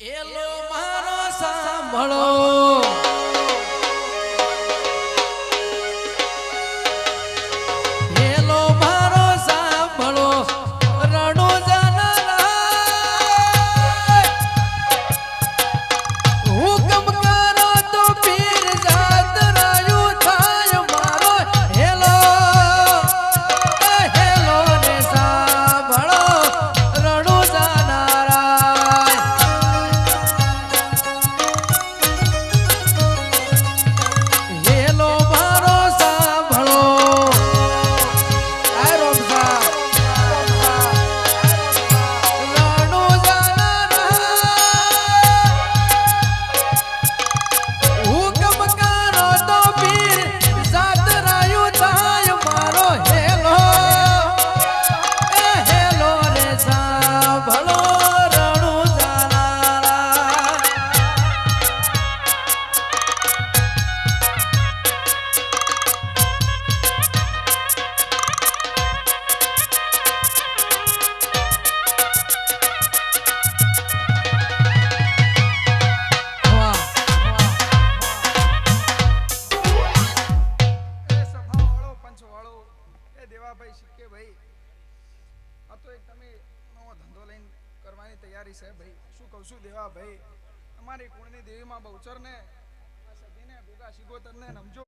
એલો મારો સાંભળો. દેવાભાઈ શીખે ભાઈ? આ તો એક તમે નવો ધંધો લઈને કરવાની તૈયારી છે ભાઈ. શું કહું છું દેવાભાઈ અમારી કુળની દેવીમાં બહુચરને ભૂગા ભોગા શિગોતરને નમજો.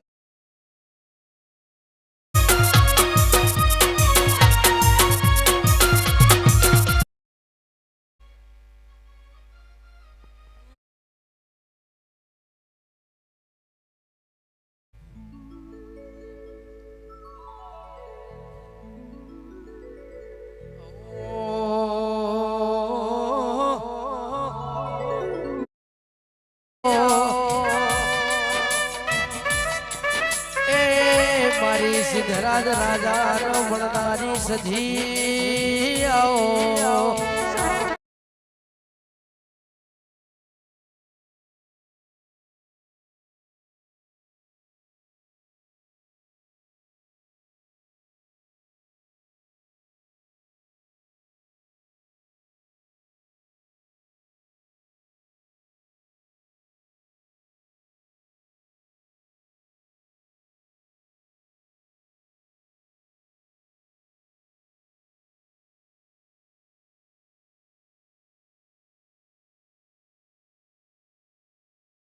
મારી સિદ્ધરાજ રાજા નો ભણનારી સજી આવો.